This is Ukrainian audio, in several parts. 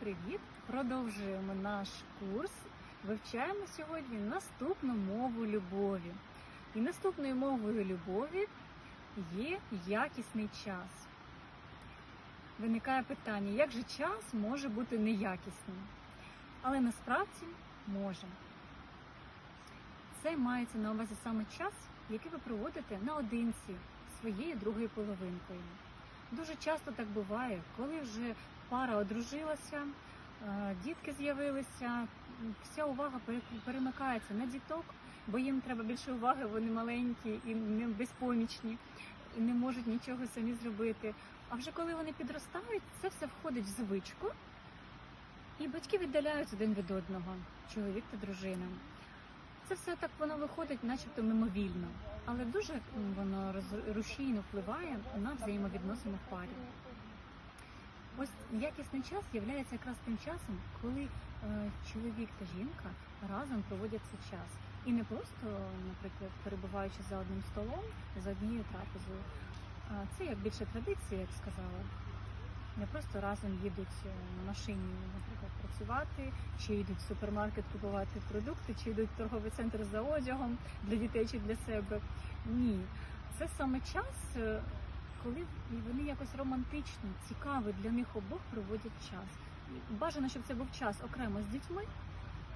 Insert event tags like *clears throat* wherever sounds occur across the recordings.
привіт! Продовжуємо наш курс. Вивчаємо сьогодні наступну мову любові. І наступною мовою любові є якісний час. Виникає питання, як же час може бути неякісним? Але насправді може. Це мається на увазі саме час, який ви проводите наодинці своєю другою половинкою. Дуже часто так буває, коли вже пара одружилася, е, дітки з'явилися, вся увага пере- перемикається на діток, бо їм треба більше уваги, вони маленькі і безпомічні, і не можуть нічого самі зробити. А вже коли вони підростають, це все входить в звичку, і батьки віддаляються один від одного, чоловік та дружина. Це все так воно виходить, начебто мимовільно, але дуже воно рушійно впливає на взаємовідносини в парі. Ось якісний час є якраз тим часом, коли е, чоловік та жінка разом проводять цей час. І не просто, наприклад, перебуваючи за одним столом, за однією трапезою. А це як більше традиція, як сказала. Не просто разом їдуть е, на машині, наприклад, працювати, чи йдуть в супермаркет купувати продукти, чи йдуть в торговий центр за одягом для дітей чи для себе. Ні, це саме час, е, коли вони якось романтично, цікаво для них обох проводять час. Бажано, щоб це був час окремо з дітьми,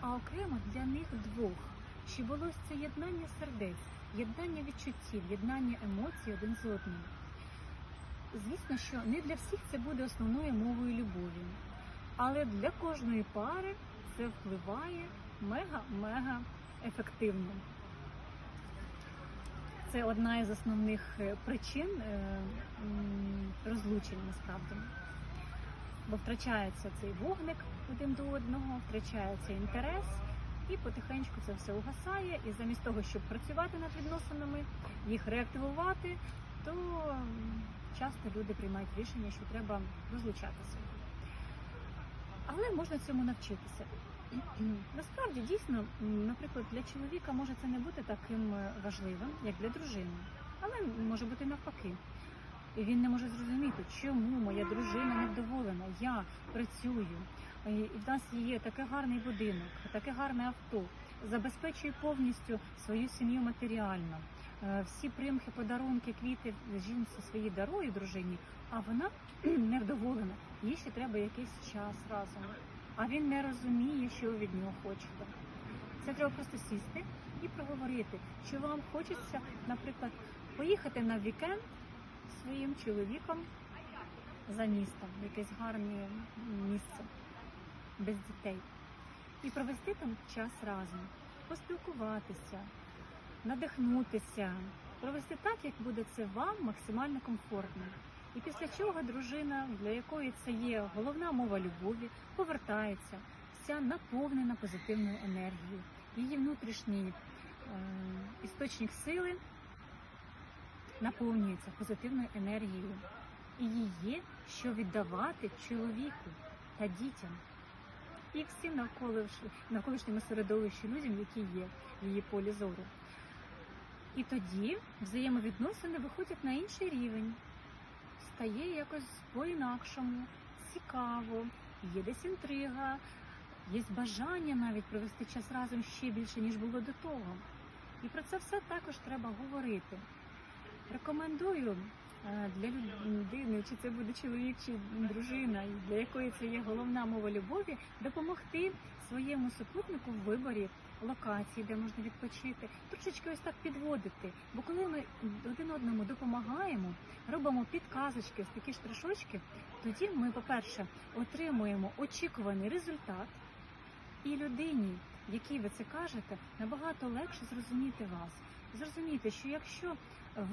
а окремо для них двох. Щоб було це єднання сердець, єднання відчуттів, єднання емоцій один з одним. Звісно, що не для всіх це буде основною мовою любові, але для кожної пари це впливає мега-мега ефективно. Це одна із основних е, причин е, розлучень насправді. Бо втрачається цей вогник один до одного, втрачається інтерес, і потихеньку це все угасає. І замість того, щоб працювати над відносинами, їх реактивувати, то часто люди приймають рішення, що треба розлучатися. Але можна цьому навчитися. *clears throat* Насправді, дійсно, наприклад, для чоловіка може це не бути таким е, важливим, як для дружини, але може бути навпаки. І він не може зрозуміти, чому моя дружина невдоволена, я працюю, і в нас є такий гарний будинок, таке гарне авто, забезпечує повністю свою сім'ю матеріально. Е, Всі примхи, подарунки, квіти жінці свої дарує дружині, а вона *clears throat* невдоволена. Їй ще треба якийсь час разом. А він не розуміє, що від нього хочете. Це треба просто сісти і проговорити, чи вам хочеться, наприклад, поїхати на вікенд своїм чоловіком за містом, в якесь гарне місце без дітей, і провести там час разом, поспілкуватися, надихнутися, провести так, як буде це вам максимально комфортно. І після чого дружина, для якої це є головна мова любові, повертається, вся наповнена позитивною енергією. Її внутрішній е, істочник сили наповнюється позитивною енергією. І їй є що віддавати чоловіку та дітям і всім навколишньому середовищі людям, які є в її полі зору. І тоді взаємовідносини виходять на інший рівень стає якось по-інакшому, цікаво, є десь інтрига, є бажання навіть провести час разом ще більше, ніж було до того. І про це все також треба говорити. Рекомендую для для людини, чи це буде чоловік чи дружина, для якої це є головна мова любові, допомогти своєму супутнику в виборі локації, де можна відпочити, трошечки ось так підводити. Бо коли ми один одному допомагаємо, робимо підказочки, ось такі штришочки, тоді ми, по-перше, отримуємо очікуваний результат, і людині, якій ви це кажете, набагато легше зрозуміти вас. Зрозуміти, що якщо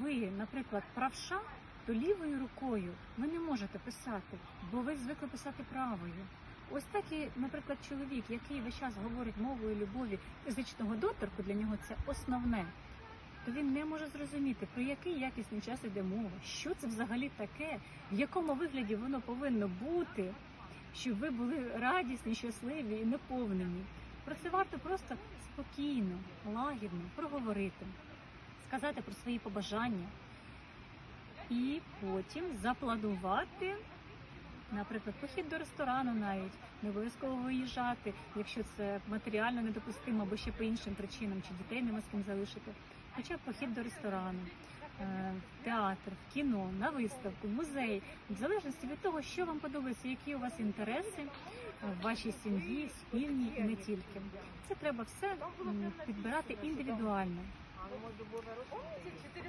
ви, наприклад, правша, то лівою рукою ви не можете писати, бо ви звикли писати правою. Ось так і, наприклад, чоловік, який весь час говорить мовою любові фізичного доторку, для нього це основне то він не може зрозуміти, про який якісний час іде мова, що це взагалі таке, в якому вигляді воно повинно бути, щоб ви були радісні, щасливі і наповнені. Про це варто просто спокійно, лагідно проговорити, сказати про свої побажання і потім запланувати Наприклад, похід до ресторану навіть не обов'язково виїжджати, якщо це матеріально недопустимо або ще по іншим причинам, чи дітей нема з ким залишити. Хоча б похід до ресторану, е, театр, кіно, на виставку, музей, в залежності від того, що вам подобається, які у вас інтереси в вашій сім'ї, спільні і не тільки. Це треба все підбирати індивідуально.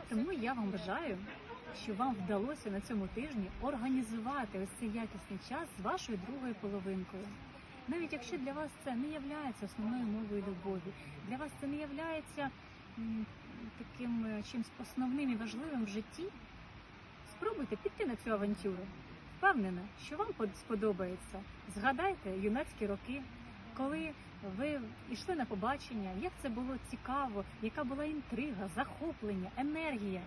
Тому я вам бажаю, щоб вам вдалося на цьому тижні організувати ось цей якісний час з вашою другою половинкою. Навіть якщо для вас це не є основною мовою любові, для вас це не є таким е, чимось основним і важливим в житті, спробуйте піти на цю авантюру. Впевнена, що вам сподобається. Згадайте юнацькі роки, коли ви йшли на побачення, як це було цікаво, яка була інтрига, захоплення, енергія.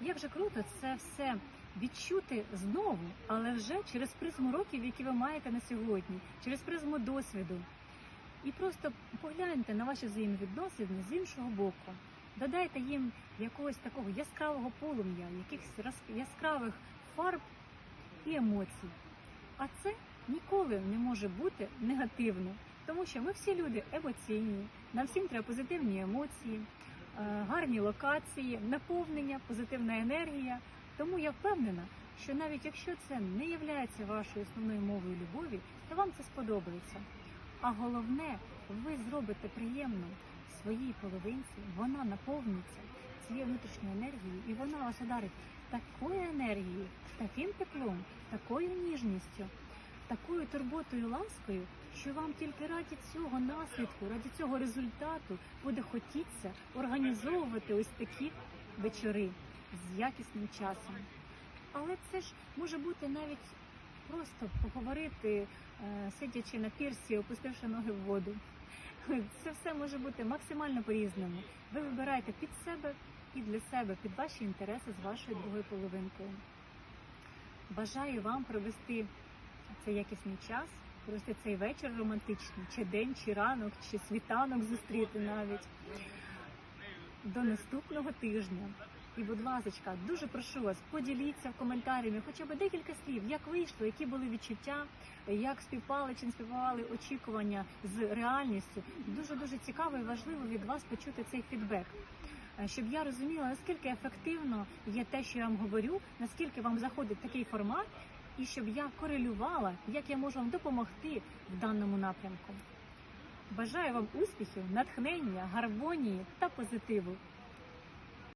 Як же круто це все відчути знову, але вже через призму років, які ви маєте на сьогодні, через призму досвіду. І просто погляньте на ваші взаємовідносини з іншого боку. Додайте їм якогось такого яскравого полум'я, якихось яскравих фарб і емоцій. А це ніколи не може бути негативно, тому що ми всі люди емоційні, нам всім треба позитивні емоції, гарні локації, наповнення, позитивна енергія. Тому я впевнена, що навіть якщо це не є вашою основною мовою любові, то вам це сподобається. А головне, ви зробите приємно своїй половинці, вона наповниться цією внутрішньою енергією, і вона вас ударить такою енергією, таким теплом, такою ніжністю, такою турботою, ласкою, що вам тільки раді цього наслідку, раді цього результату буде хотіться організовувати ось такі вечори з якісним часом. Але це ж може бути навіть просто поговорити, е, сидячи на пірсі, опустивши ноги в воду. Це все може бути максимально по-різному. Ви вибираєте під себе і для себе, під ваші інтереси з вашою другою половинкою. Бажаю вам провести цей якісний час, провести цей вечір романтичний, чи день, чи ранок, чи світанок зустріти навіть до наступного тижня. І, будь ласка, дуже прошу вас, поділіться в коментарями хоча б декілька слів, як вийшло, які були відчуття, як співпали чи не співпали очікування з реальністю. Дуже дуже цікаво і важливо від вас почути цей фідбек. е, Щоб я розуміла, наскільки ефективно є те, що я вам говорю, наскільки вам заходить такий формат, і щоб я корелювала, як я можу вам допомогти в даному напрямку. Бажаю вам успіхів, натхнення, гармонії та позитиву.